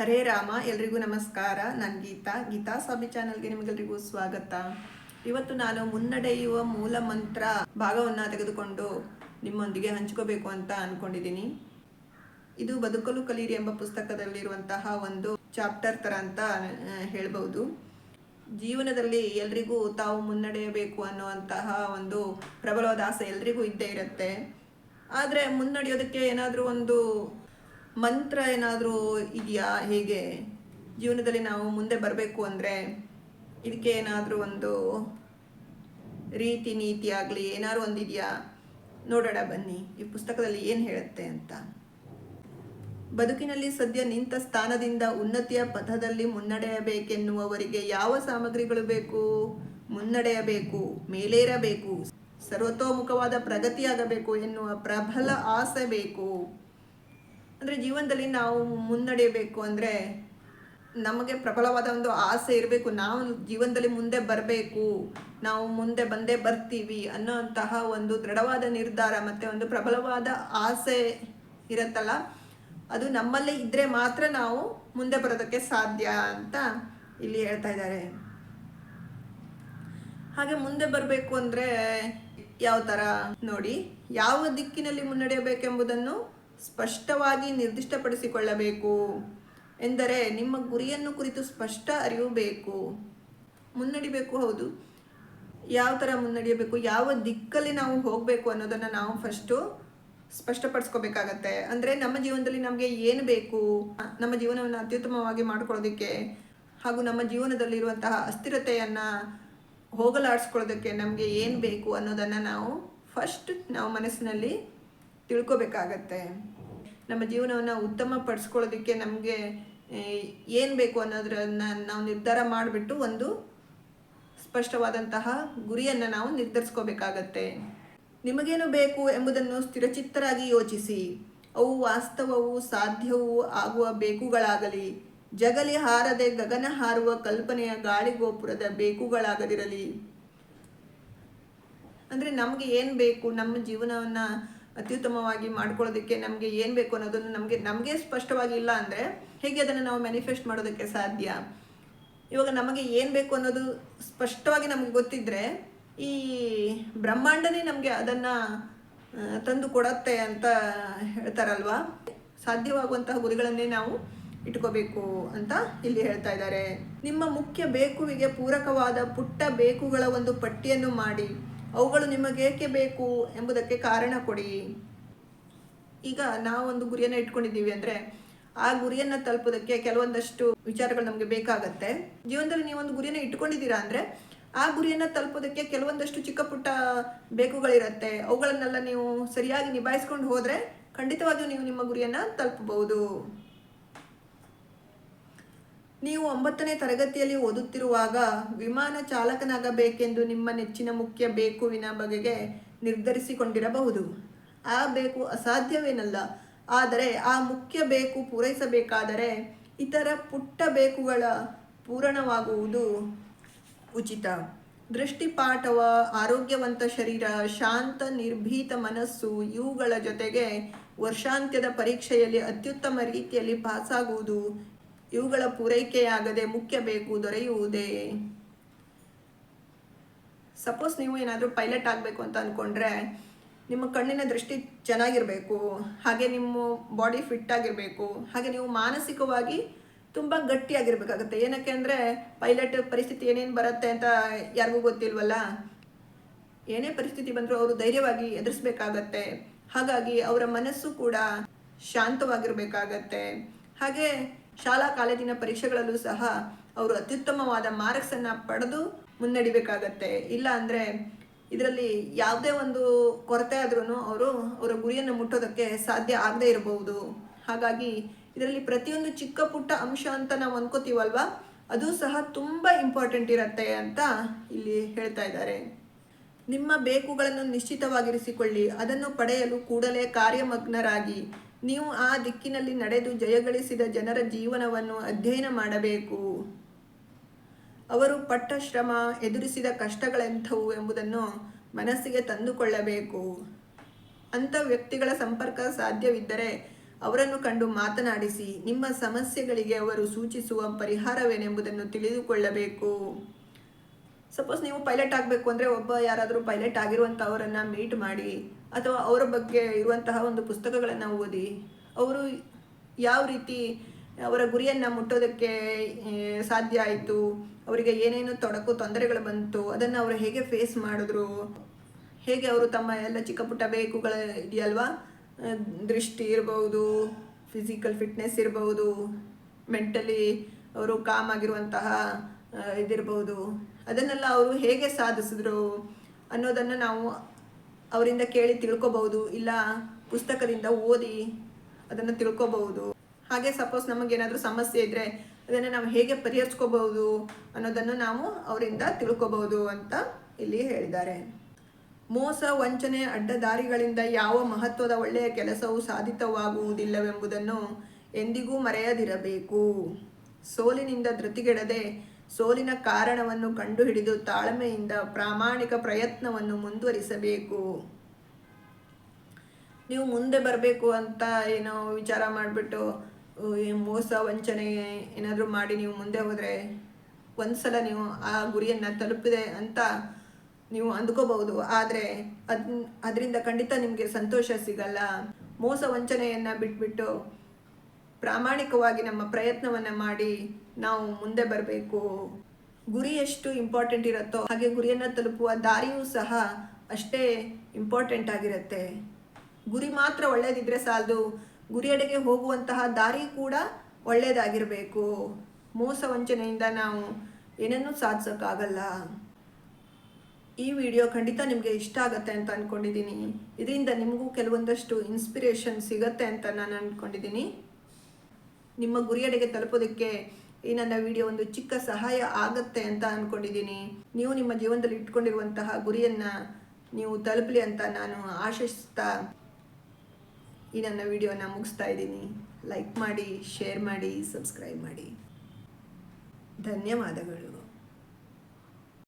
ಹರೇ ರಾಮ, ಎಲ್ರಿಗೂ ನಮಸ್ಕಾರ. ನಾನು ಗೀತಾ. ಗೀತಾ ಸ್ವಾಮಿ ಚಾನಲ್ಗೆ ನಿಮಗೆಲ್ರಿಗೂ ಸ್ವಾಗತ. ಇವತ್ತು ನಾನು ಮುನ್ನಡೆಯುವ ಮೂಲ ಮಂತ್ರ ಭಾಗವನ್ನು ತೆಗೆದುಕೊಂಡು ನಿಮ್ಮೊಂದಿಗೆ ಹಂಚ್ಕೋಬೇಕು ಅಂತ ಅನ್ಕೊಂಡಿದ್ದೀನಿ. ಇದು ಬದುಕಲು ಕಲೀರಿ ಎಂಬ ಪುಸ್ತಕದಲ್ಲಿರುವಂತಹ ಒಂದು ಚಾಪ್ಟರ್ ಥರ ಅಂತ ಹೇಳ್ಬಹುದು ಜೀವನದಲ್ಲಿ ಎಲ್ರಿಗೂ ತಾವು ಮುನ್ನಡೆಯಬೇಕು ಅನ್ನುವಂತಹ ಒಂದು ಪ್ರಬಲವಾದ ಆಸೆ ಎಲ್ರಿಗೂ ಇದ್ದೇ ಇರುತ್ತೆ. ಆದರೆ ಮುನ್ನಡೆಯೋದಕ್ಕೆ ಏನಾದರೂ ಒಂದು ಮಂತ್ರ ಏನಾದರೂ ಇದೆಯಾ? ಹೇಗೆ? ಜೀವನದಲ್ಲಿ ನಾವು ಮುಂದೆ ಬರಬೇಕು ಅಂದರೆ ಇದಕ್ಕೆ ಏನಾದರೂ ಒಂದು ರೀತಿ ನೀತಿ ಆಗಲಿ, ಏನಾದ್ರು ಒಂದಿದೆಯಾ ನೋಡೋಣ ಬನ್ನಿ. ಈ ಪುಸ್ತಕದಲ್ಲಿ ಏನು ಹೇಳುತ್ತೆ ಅಂತ. ಬದುಕಿನಲ್ಲಿ ಸದ್ಯ ನಿಂತ ಸ್ಥಾನದಿಂದ ಉನ್ನತಿಯ ಪಥದಲ್ಲಿ ಮುನ್ನಡೆಯಬೇಕೆನ್ನುವವರಿಗೆ ಯಾವ ಸಾಮಗ್ರಿಗಳು ಬೇಕು? ಮುನ್ನಡೆಯಬೇಕು, ಮೇಲೇರಬೇಕು, ಸರ್ವತೋಮುಖವಾದ ಪ್ರಗತಿಯಾಗಬೇಕು ಎನ್ನುವ ಪ್ರಬಲ ಆಸೆ ಬೇಕು. ಅಂದರೆ ಜೀವನದಲ್ಲಿ ನಾವು ಮುನ್ನಡೆಯಬೇಕು ಅಂದರೆ ನಮಗೆ ಪ್ರಬಲವಾದ ಒಂದು ಆಸೆ ಇರಬೇಕು. ನಾವು ಜೀವನದಲ್ಲಿ ಮುಂದೆ ಬರಬೇಕು. ನಾವು ಮುಂದೆ ಬಂದೇ ಬರ್ತೀವಿ ಅನ್ನೋಂತಹ ಒಂದು ದೃಢವಾದ ನಿರ್ಧಾರ ಮತ್ತು ಒಂದು ಪ್ರಬಲವಾದ ಆಸೆ ಇರತ್ತಲ್ಲ, ಅದು ನಮ್ಮಲ್ಲೇ ಇದ್ದರೆ ಮಾತ್ರ ನಾವು ಮುಂದೆ ಬರೋದಕ್ಕೆ ಸಾಧ್ಯ ಅಂತ ಇಲ್ಲಿ ಹೇಳ್ತಾ ಇದ್ದಾರೆ. ಹಾಗೆ ಮುಂದೆ ಬರಬೇಕು ಅಂದರೆ ಯಾವ ಥರ ನೋಡಿ, ಯಾವ ದಿಕ್ಕಿನಲ್ಲಿ ಮುನ್ನಡೆಯಬೇಕೆಂಬುದನ್ನು ಸ್ಪಷ್ಟವಾಗಿ ನಿರ್ದಿಷ್ಟಪಡಿಸಿಕೊಳ್ಳಬೇಕು ಎಂದರೆ ನಿಮ್ಮ ಗುರಿಯನ್ನು ಕುರಿತು ಸ್ಪಷ್ಟ ಅರಿವು ಬೇಕು ಮುನ್ನಡಿಬೇಕು ಹೌದು. ಯಾವ ಥರ ಮುನ್ನಡೆಯಬೇಕು, ಯಾವ ದಿಕ್ಕಲ್ಲಿ ನಾವು ಹೋಗಬೇಕು ಅನ್ನೋದನ್ನು ನಾವು ಫಸ್ಟು ಸ್ಪಷ್ಟಪಡಿಸ್ಕೋಬೇಕಾಗತ್ತೆ. ಅಂದರೆ ನಮ್ಮ ಜೀವನದಲ್ಲಿ ನಮಗೆ ಏನು ಬೇಕು? ನಮ್ಮ ಜೀವನವನ್ನು ಅತ್ಯುತ್ತಮವಾಗಿ ಮಾಡ್ಕೊಳ್ಳೋದಕ್ಕೆ ಹಾಗೂ ನಮ್ಮ ಜೀವನದಲ್ಲಿರುವಂತಹ ಅಸ್ಥಿರತೆಯನ್ನು ಹೋಗಲಾಡಿಸ್ಕೊಳ್ಳೋದಕ್ಕೆ ನಮಗೆ ಏನು ಬೇಕು ಅನ್ನೋದನ್ನು ನಾವು ಫಸ್ಟ್ ನಾವು ಮನಸ್ಸಿನಲ್ಲಿ ತಿಳ್ಕೊಬೇಕಾಗತ್ತೆ. ನಮ್ಮ ಜೀವನವನ್ನು ಉತ್ತಮ ಪಡಿಸ್ಕೊಳ್ಳೋದಕ್ಕೆ ನಮಗೆ ಏನು ಬೇಕು ಅನ್ನೋದ್ರನ್ನ ನಾವು ನಿರ್ಧಾರ ಮಾಡಿಬಿಟ್ಟು ಒಂದು ಸ್ಪಷ್ಟವಾದಂತಹ ಗುರಿಯನ್ನು ನಾವು ನಿರ್ಧರಿಸ್ಕೋಬೇಕಾಗತ್ತೆ. ನಿಮಗೇನು ಬೇಕು ಎಂಬುದನ್ನು ಸ್ಥಿರಚಿತ್ತರಾಗಿ ಯೋಚಿಸಿ. ಅವು ವಾಸ್ತವವು ಸಾಧ್ಯವೂ ಆಗುವ ಬೇಕುಗಳಾಗಲಿ. ಜಗಲಿ ಹಾರದೆ ಗಗನ ಹಾರುವ ಕಲ್ಪನೆಯ ಗಾಳಿಗೋಪುರದ ಬೇಕುಗಳಾಗದಿರಲಿ. ಅಂದರೆ ನಮಗೆ ಏನು ಬೇಕು, ನಮ್ಮ ಜೀವನವನ್ನು ಅತ್ಯುತ್ತಮವಾಗಿ ಮಾಡ್ಕೊಳ್ಳೋದಕ್ಕೆ ನಮಗೆ ಏನು ಬೇಕು ಅನ್ನೋದನ್ನು ನಮಗೆ ನಮಗೆ ಸ್ಪಷ್ಟವಾಗಿ ಇಲ್ಲ ಅಂದರೆ ಹೇಗೆ ಅದನ್ನು ನಾವು ಮ್ಯಾನಿಫೆಸ್ಟ್ ಮಾಡೋದಕ್ಕೆ ಸಾಧ್ಯ? ಇವಾಗ ನಮಗೆ ಏನು ಬೇಕು ಅನ್ನೋದು ಸ್ಪಷ್ಟವಾಗಿ ನಮಗೆ ಗೊತ್ತಿದ್ದರೆ ಈ ಬ್ರಹ್ಮಾಂಡನೇ ನಮಗೆ ಅದನ್ನು ತಂದು ಕೊಡತ್ತೆ ಅಂತ ಹೇಳ್ತಾರಲ್ವಾ? ಸಾಧ್ಯವಾಗುವಂತಹ ಗುರಿಗಳನ್ನೇ ನಾವು ಇಟ್ಕೋಬೇಕು ಅಂತ ಇಲ್ಲಿ ಹೇಳ್ತಾ ಇದ್ದಾರೆ. ನಿಮ್ಮ ಮುಖ್ಯ ಬೇಕುವಿಗೆ ಪೂರಕವಾದ ಪುಟ್ಟ ಬೇಕುಗಳ ಒಂದು ಪಟ್ಟಿಯನ್ನು ಮಾಡಿ. ಅವುಗಳು ನಿಮಗೇಕೆ ಬೇಕು ಎಂಬುದಕ್ಕೆ ಕಾರಣ ಕೊಡಿ. ಈಗ ನಾವೊಂದು ಗುರಿಯನ್ನು ಇಟ್ಕೊಂಡಿದ್ದೀವಿ ಅಂದರೆ ಆ ಗುರಿಯನ್ನು ತಲುಪೋದಕ್ಕೆ ಕೆಲವೊಂದಷ್ಟು ವಿಚಾರಗಳು ನಮಗೆ ಬೇಕಾಗತ್ತೆ. ಜೀವನದಲ್ಲಿ ನೀವೊಂದು ಗುರಿಯನ್ನು ಇಟ್ಕೊಂಡಿದ್ದೀರಾ ಅಂದರೆ ಆ ಗುರಿಯನ್ನು ತಲುಪೋದಕ್ಕೆ ಕೆಲವೊಂದಷ್ಟು ಚಿಕ್ಕ ಪುಟ್ಟ ಬೇಕುಗಳಿರುತ್ತೆ. ಅವುಗಳನ್ನೆಲ್ಲ ನೀವು ಸರಿಯಾಗಿ ನಿಭಾಯಿಸ್ಕೊಂಡು ಹೋದರೆ ಖಂಡಿತವಾಗಿಯೂ ನೀವು ನಿಮ್ಮ ಗುರಿಯನ್ನು ತಲುಪಬಹುದು. ನೀವು ಒಂಬತ್ತನೇ ತರಗತಿಯಲ್ಲಿ ಓದುತ್ತಿರುವಾಗ ವಿಮಾನ ಚಾಲಕನಾಗಬೇಕೆಂದು ನಿಮ್ಮ ನೆಚ್ಚಿನ ಮುಖ್ಯ ಬೇಕುವಿನ ಬಗೆಗೆ ನಿರ್ಧರಿಸಿಕೊಂಡಿರಬಹುದು. ಆ ಬೇಕು ಅಸಾಧ್ಯವೇನಲ್ಲ. ಆದರೆ ಆ ಮುಖ್ಯ ಬೇಕು ಪೂರೈಸಬೇಕಾದರೆ ಇತರ ಪುಟ್ಟ ಬೇಕುಗಳ ಪೂರಣವಾಗುವುದು ಉಚಿತ. ದೃಷ್ಟಿಪಾಠವ, ಆರೋಗ್ಯವಂತ ಶರೀರ, ಶಾಂತ, ನಿರ್ಭೀತ ಮನಸ್ಸು ಇವುಗಳ ಜೊತೆಗೆ ವರ್ಷಾಂತ್ಯದ ಪರೀಕ್ಷೆಯಲ್ಲಿ ಅತ್ಯುತ್ತಮ ರೀತಿಯಲ್ಲಿ ಪಾಸಾಗುವುದು ಇವುಗಳ ಪೂರೈಕೆಯಾಗದೆ ಮುಖ್ಯ ಬೇಕು ದೊರೆಯುವುದೇ? ಸಪೋಸ್ ನೀವು ಏನಾದರೂ ಪೈಲಟ್ ಆಗಬೇಕು ಅಂತ ಅಂದ್ಕೊಂಡ್ರೆ ನಿಮ್ಮ ಕಣ್ಣಿನ ದೃಷ್ಟಿ ಚೆನ್ನಾಗಿರಬೇಕು, ಹಾಗೆ ನಿಮ್ಮ ಬಾಡಿ ಫಿಟ್ ಆಗಿರಬೇಕು, ಹಾಗೆ ನೀವು ಮಾನಸಿಕವಾಗಿ ತುಂಬ ಗಟ್ಟಿಯಾಗಿರ್ಬೇಕಾಗತ್ತೆ. ಏನಕ್ಕೆ ಅಂದರೆ ಪೈಲಟ್ ಪರಿಸ್ಥಿತಿ ಏನೇನು ಬರುತ್ತೆ ಅಂತ ಯಾರಿಗೂ ಗೊತ್ತಿಲ್ವಲ್ಲ? ಏನೇ ಪರಿಸ್ಥಿತಿ ಬಂದರೂ ಅವರು ಧೈರ್ಯವಾಗಿ ಎದುರಿಸ್ಬೇಕಾಗತ್ತೆ. ಹಾಗಾಗಿ ಅವರ ಮನಸ್ಸು ಕೂಡ ಶಾಂತವಾಗಿರಬೇಕಾಗತ್ತೆ. ಹಾಗೆ ಶಾಲಾ ಕಾಲೇಜಿನ ಪರೀಕ್ಷೆಗಳಲ್ಲೂ ಸಹ ಅವರು ಅತ್ಯುತ್ತಮವಾದ ಮಾರ್ಕ್ಸನ್ನು ಪಡೆದು ಮುನ್ನಡಿಬೇಕಾಗತ್ತೆ. ಇಲ್ಲ ಅಂದರೆ ಇದರಲ್ಲಿ ಯಾವುದೇ ಒಂದು ಕೊರತೆ ಆದ್ರೂ ಅವರು ಅವರ ಗುರಿಯನ್ನು ಮುಟ್ಟೋದಕ್ಕೆ ಸಾಧ್ಯ ಆಗದೇ ಇರಬಹುದು ಹಾಗಾಗಿ ಇದರಲ್ಲಿ ಪ್ರತಿಯೊಂದು ಚಿಕ್ಕ ಪುಟ್ಟ ಅಂಶ ಅಂತ ನಾವು ಅನ್ಕೋತೀವಲ್ವಾ? ಅದು ಸಹ ತುಂಬ ಇಂಪಾರ್ಟೆಂಟ್ ಇರುತ್ತೆ ಅಂತ ಇಲ್ಲಿ ಹೇಳ್ತಾ ಇದ್ದಾರೆ. ನಿಮ್ಮ ಬೇಕುಗಳನ್ನು ನಿಶ್ಚಿತವಾಗಿರಿಸಿಕೊಳ್ಳಿ. ಅದನ್ನು ಪಡೆಯಲು ಕೂಡಲೇ ಕಾರ್ಯಮಗ್ನರಾಗಿ. ನೀವು ಆ ದಿಕ್ಕಿನಲ್ಲಿ ನಡೆದು ಜಯಗಳಿಸಿದ ಜನರ ಜೀವನವನ್ನು ಅಧ್ಯಯನ ಮಾಡಬೇಕು. ಅವರು ಪಟ್ಟ ಶ್ರಮ, ಎದುರಿಸಿದ ಕಷ್ಟಗಳೆಂಥವು ಎಂಬುದನ್ನು ಮನಸ್ಸಿಗೆ ತಂದುಕೊಳ್ಳಬೇಕು. ಅಂಥ ವ್ಯಕ್ತಿಗಳ ಸಂಪರ್ಕ ಸಾಧ್ಯವಿದ್ದರೆ ಅವರನ್ನು ಕಂಡು ಮಾತನಾಡಿಸಿ, ನಿಮ್ಮ ಸಮಸ್ಯೆಗಳಿಗೆ ಅವರು ಸೂಚಿಸುವ ಪರಿಹಾರವೇನೆಂಬುದನ್ನು ತಿಳಿದುಕೊಳ್ಳಬೇಕು. ಸಪೋಸ್ ನೀವು ಪೈಲಟ್ ಆಗಬೇಕು ಅಂದರೆ ಒಬ್ಬ ಯಾರಾದರೂ ಪೈಲಟ್ ಆಗಿರುವಂಥವರನ್ನು ಮೀಟ್ ಮಾಡಿ ಅಥವಾ ಅವರ ಬಗ್ಗೆ ಇರುವಂತಹ ಒಂದು ಪುಸ್ತಕಗಳನ್ನು ಓದಿ, ಅವರು ಯಾವ ರೀತಿ ಅವರ ಗುರಿಯನ್ನು ಮುಟ್ಟೋದಕ್ಕೆ ಸಾಧ್ಯ ಆಯಿತು, ಅವರಿಗೆ ಏನೇನು ತೊಡಕು, ತೊಂದರೆಗಳು ಬಂತು, ಅದನ್ನು ಅವರು ಹೇಗೆ ಫೇಸ್ ಮಾಡಿದ್ರು, ಹೇಗೆ ಅವರು ತಮ್ಮ ಎಲ್ಲ ಚಿಕ್ಕ ಪುಟ್ಟ ಬೇಕುಗಳ ಇದೆಯಲ್ವಾ? ದೃಷ್ಟಿ ಇರಬಹುದು ಫಿಸಿಕಲ್ ಫಿಟ್ನೆಸ್ ಇರಬಹುದು ಮೆಂಟಲಿ ಅವರು ಕಾಮ್ ಆಗಿರುವಂತಹ ಇದಿರಬಹುದು ಅದನ್ನೆಲ್ಲ ಅವರು ಹೇಗೆ ಸಾಧಿಸಿದ್ರು ಅನ್ನೋದನ್ನು ನಾವು ಅವರಿಂದ ಕೇಳಿ ತಿಳ್ಕೊಬಹುದು, ಇಲ್ಲ ಪುಸ್ತಕದಿಂದ ಓದಿ ಅದನ್ನು ತಿಳ್ಕೊಬಹುದು. ಹಾಗೆ ಸಪೋಸ್ ನಮಗೇನಾದರೂ ಸಮಸ್ಯೆ ಇದ್ದರೆ ಅದನ್ನು ನಾವು ಹೇಗೆ ಪರಿಹರಿಸ್ಕೋಬಹುದು ಅನ್ನೋದನ್ನು ನಾವು ಅವರಿಂದ ತಿಳ್ಕೊಬಹುದು ಅಂತ ಇಲ್ಲಿ ಹೇಳಿದ್ದಾರೆ. ಮೋಸ, ವಂಚನೆ, ಅಡ್ಡದಾರಿಗಳಿಂದ ಯಾವ ಮಹತ್ವದ ಒಳ್ಳೆಯ ಕೆಲಸವು ಸಾಧಿತವಾಗುವುದಿಲ್ಲವೆಂಬುದನ್ನು ಎಂದಿಗೂ ಮರೆಯದಿರಬೇಕು. ಸೋಲಿನಿಂದ ಧೃತಿಗೆಡದೆ ಸೋಲಿನ ಕಾರಣವನ್ನು ಕಂಡುಹಿಡಿದು ತಾಳ್ಮೆಯಿಂದ ಪ್ರಾಮಾಣಿಕ ಪ್ರಯತ್ನವನ್ನು ಮುಂದುವರಿಸಬೇಕು. ನೀವು ಮುಂದೆ ಬರಬೇಕು ಅಂತ ಏನೋ ವಿಚಾರ ಮಾಡಿಬಿಟ್ಟು ಮೋಸ, ವಂಚನೆ ಏನಾದರೂ ಮಾಡಿ ನೀವು ಮುಂದೆ ಹೋದರೆ ಒಂದ್ಸಲ ನೀವು ಆ ಗುರಿಯನ್ನು ತಲುಪಿದೆ ಅಂತ ನೀವು ಅಂದ್ಕೋಬಹುದು. ಆದರೆ ಅದ್, ಅದರಿಂದ ಖಂಡಿತ ನಿಮಗೆ ಸಂತೋಷ ಸಿಗಲ್ಲ. ಮೋಸ, ವಂಚನೆಯನ್ನು ಬಿಟ್ಬಿಟ್ಟು ಪ್ರಾಮಾಣಿಕವಾಗಿ ನಮ್ಮ ಪ್ರಯತ್ನವನ್ನು ಮಾಡಿ ನಾವು ಮುಂದೆ ಬರಬೇಕು. ಗುರಿ ಎಷ್ಟು ಇಂಪಾರ್ಟೆಂಟ್ ಇರುತ್ತೋ ಹಾಗೆ ಗುರಿಯನ್ನು ತಲುಪುವ ದಾರಿಯೂ ಸಹ ಅಷ್ಟೇ ಇಂಪಾರ್ಟೆಂಟ್ ಆಗಿರುತ್ತೆ. ಗುರಿ ಮಾತ್ರ ಒಳ್ಳೆಯದಿದ್ರೆ ಸಾಲದು. ಗುರಿಯಡೆಗೆ ಹೋಗುವಂತಹ ದಾರಿ ಕೂಡ ಒಳ್ಳೆಯದಾಗಿರಬೇಕು ಮೋಸ ವಂಚನೆಯಿಂದ ನಾವು ಏನನ್ನೂ ಸಾಧಿಸೋಕ್ಕಾಗಲ್ಲ. ಈ ವಿಡಿಯೋ ಖಂಡಿತ ನಿಮಗೆ ಇಷ್ಟ ಆಗುತ್ತೆ ಅಂತ ಅಂದ್ಕೊಂಡಿದ್ದೀನಿ ಇದರಿಂದ ನಿಮಗೂ ಕೆಲವೊಂದಷ್ಟು ಇನ್ಸ್ಪಿರೇಷನ್ ಸಿಗತ್ತೆ ಅಂತ ನಾನು ಅಂದ್ಕೊಂಡಿದ್ದೀನಿ ನಿಮ್ಮ ಗುರಿಯಡೆಗೆ ತಲುಪೋದಕ್ಕೆ ಈ ನನ್ನ ವಿಡಿಯೋ ಒಂದು ಚಿಕ್ಕ ಸಹಾಯ ಆಗತ್ತೆ ಅಂತ ಅಂದ್ಕೊಂಡಿದ್ದೀನಿ ನೀವು ನಿಮ್ಮ ಜೀವನದಲ್ಲಿ ಇಟ್ಕೊಂಡಿರುವಂತಹ ಗುರಿಯನ್ನು ನೀವು ತಲುಪಲಿ ಅಂತ ನಾನು ಆಶಿಸ್ತಾ ಈ ನನ್ನ ವಿಡಿಯೋನ ಮುಗಿಸ್ತಾ ಇದ್ದೀನಿ. ಲೈಕ್ ಮಾಡಿ ಶೇರ್ ಮಾಡಿ ಸಬ್ಸ್ಕ್ರೈಬ್ ಮಾಡಿ. ಧನ್ಯವಾದಗಳು.